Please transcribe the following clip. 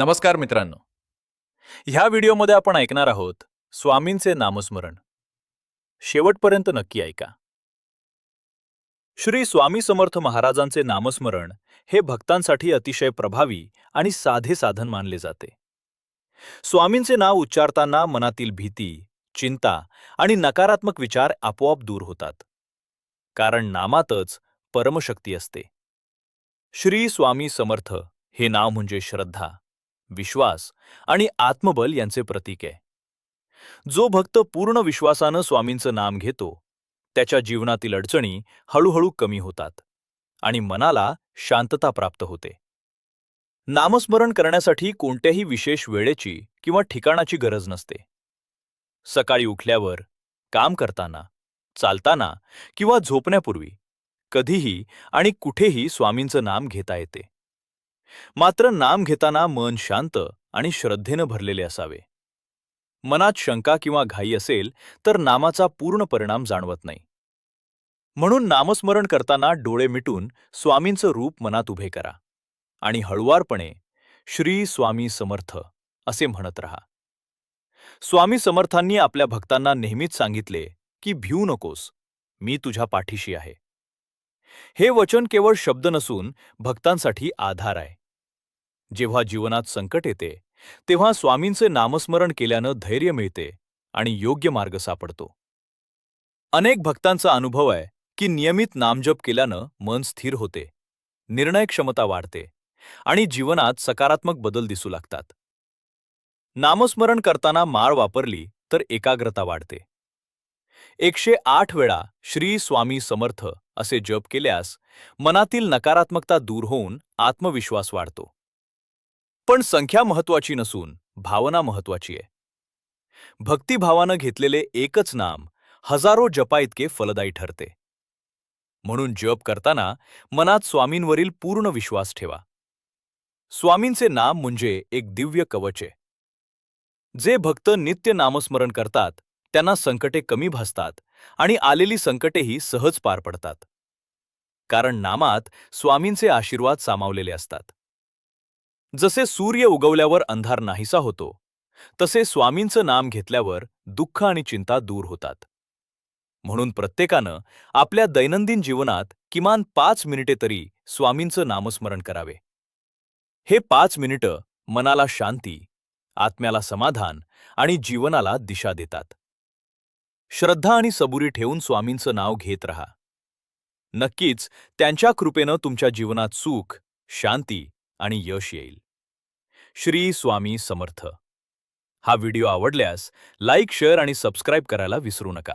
नमस्कार मित्रांनो. ह्या व्हिडिओमध्ये आपण ऐकणार आहोत स्वामींचे नामस्मरण. शेवटपर्यंत नक्की ऐका. श्री स्वामी समर्थ महाराजांचे नामस्मरण हे भक्तांसाठी अतिशय प्रभावी आणि साधे साधन मानले जाते. स्वामींचे नाव उच्चारताना मनातील भीती चिंता आणि नकारात्मक विचार आपोआप दूर होतात. कारण नामातच परमशक्ती असते. श्री स्वामी समर्थ हे नाव म्हणजे श्रद्धा. विश्वास आणि आत्मबल यांचे प्रतीक आहे. जो भक्त पूर्ण विश्वासानं स्वामींचं नाम घेतो त्याच्या जीवनातील अडचणी हळूहळू कमी होतात आणि मनाला शांतता प्राप्त होते. नामस्मरण करण्यासाठी कोणत्याही विशेष वेळेची किंवा ठिकाणाची गरज नसते. सकाळी उठल्यावर काम करताना चालताना किंवा झोपण्यापूर्वी कधीही आणि कुठेही स्वामींचं नाम घेता येते. मात्र नाम घेताना मन शांत आणि श्रद्धेनं भरलेले असावे. मनात शंका किंवा घाई असेल तर नामाचा पूर्ण परिणाम जाणवत नाही. म्हणून नामस्मरण करताना डोळे मिटून स्वामींचं रूप मनात उभे करा आणि हळुवारपणे श्री स्वामी समर्थ असे म्हणत रहा. स्वामी समर्थांनी आपल्या भक्तांना नेहमीच सांगितले की भिऊ नकोस मी तुझ्या पाठीशी आहे. हे वचन केवळ शब्द नसून भक्तांसाठी आधार आहे. जेव्हा जीवनात संकट येते तेव्हा स्वामींचे नामस्मरण केल्यानं धैर्य मिळते आणि योग्य मार्ग सापडतो. अनेक भक्तांचा अनुभव आहे की नियमित नामजप केल्यानं मन स्थिर होते निर्णय क्षमता वाढते आणि जीवनात सकारात्मक बदल दिसू लागतात. नामस्मरण करताना माळ वापरली तर एकाग्रता वाढते. एकशे आठ वेळा श्री स्वामी समर्थ असे जप केल्यास मनातील नकारात्मकता दूर होऊन आत्मविश्वास वाढतो. पण संख्या महत्वाची नसून भावना महत्वाची आहे. भक्तिभावानं घेतलेले एकच नाम हजारो जपाइतके फलदायी ठरते. म्हणून जप करताना मनात स्वामींवरील पूर्ण विश्वास ठेवा. स्वामींचे नाम म्हणजे एक दिव्य कवच आहे. जे भक्त नित्य नामस्मरण करतात त्यांना संकटे कमी भासतात आणि आलेली संकटेही सहज पार पडतात. कारण नामात स्वामींचे आशीर्वाद सामावलेले असतात. जसे सूर्य उगवल्यावर अंधार नाहीसा होतो तसे स्वामींचं नाम घेतल्यावर दुःख आणि चिंता दूर होतात. म्हणून प्रत्येकानं आपल्या दैनंदिन जीवनात किमान पाच मिनिटे तरी स्वामींचं नामस्मरण करावे. हे पाच मिनिटं मनाला शांती आत्म्याला समाधान आणि जीवनाला दिशा देतात. श्रद्धा आणि सबुरी ठेवून स्वामींचं नाव घेत रहा. नक्कीच त्यांच्या कृपेनं तुमच्या जीवनात सुख शांती आणि यश येईल. श्री स्वामी समर्थ. हा व्हिडिओ आवडल्यास लाईक शेअर आणि सबस्क्राईब करायला विसरू नका.